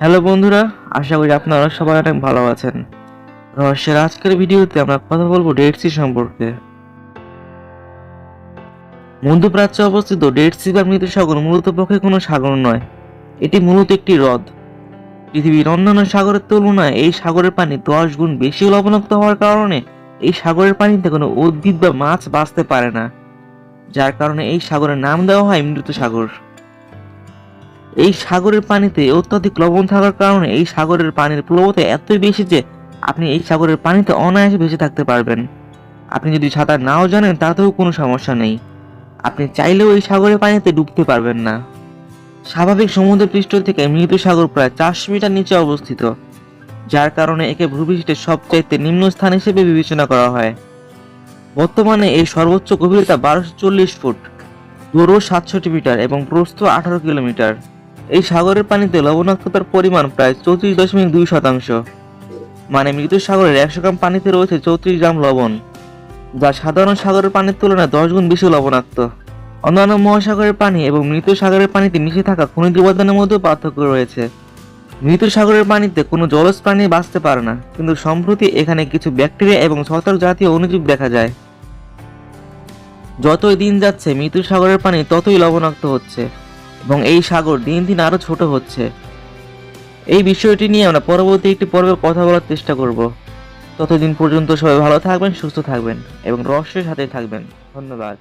Hello বন্ধুরা, আশা করি আপনারা সবাই অনেক ভালো আছেন। রহস্যের আজকের ভিডিওতে আমরা কথা বলব ডেড সি সম্পর্কে। মধ্যপ্রাচ্যে অবস্থিত ডেড সি বা মৃত সাগর মূলত পক্ষে কোনো সাগর নয়, এটি মূলত একটি হ্রদ। পৃথিবীর অন্যান্য সাগরের তুলনায় এই সাগরের পানি দশ গুণ বেশি লবণাক্ত হওয়ার কারণে এই সাগরের পানিতে কোনো উদ্ভিদ বা মাছ বাঁচতে পারে না, যার কারণে এই সাগরের নাম দেওয়া হয় মৃত সাগর। এই সাগরের পানিতে অত্যাধিক লবণ থাকার কারণে এই সাগরের পানির প্লবতা এতই বেশি যে আপনি এই সাগরের পানিতে অনায়াসে ভেসে থাকতে পারবেন। আপনি যদি সাঁতার নাও জানেন, তাতেও কোনো সমস্যা নেই। আপনি চাইলেও এই সাগরের পানিতে ডুবতে পারবেন না। স্বাভাবিক সমুদ্র পৃষ্ঠ থেকে মৃত সাগর প্রায় চারশো মিটার নিচে অবস্থিত। যার কারণে একে ভূপৃষ্ঠের সবচাইতে নিম্ন স্থান হিসেবে বিবেচনা করা হয়। বর্তমানে এই সর্বোচ্চ গভীরতা বারোশো চল্লিশ ফুট। দূরও সাতষট্টি মিটার এবং প্রস্থ আঠারো কিলোমিটার। এই সাগরের পানিতে লবণাক্ততার পরিমাণ প্রায় চৌত্রিশ দশমিক দুই শতাংশ। মানে মৃত সাগরের একশো গ্রাম পানিতে রয়েছে চৌত্রিশ গ্রাম লবণ, যা সাধারণ সাগরের পানির তুলনায় দশ গুণ বেশি লবণাক্ত। অন্যান্য মহাসাগরের পানি এবং মৃত সাগরের পানিতে মিশে থাকা খনিজ উপাদানের মধ্যেও পার্থক্য রয়েছে। মৃত সাগরের পানিতে কোনো জলজ প্রাণী বাঁচতে পারে না, কিন্তু সম্প্রতি এখানে কিছু ব্যাকটেরিয়া এবং ছত্রাক জাতীয় অণুজীব দেখা যায়। যতই দিন যাচ্ছে মৃত সাগরের পানি ততই লবণাক্ত হচ্ছে, এবং এই সাগর দিন দিন আরও ছোট হচ্ছে। এই বিষয়টি নিয়ে আমরা পরবর্তী একটি পর্বে কথা বলার চেষ্টা করব। ততদিন পর্যন্ত সবাই ভালো থাকবেন, সুস্থ থাকবেন, এবং রহস্যের সাথে থাকবেন। ধন্যবাদ।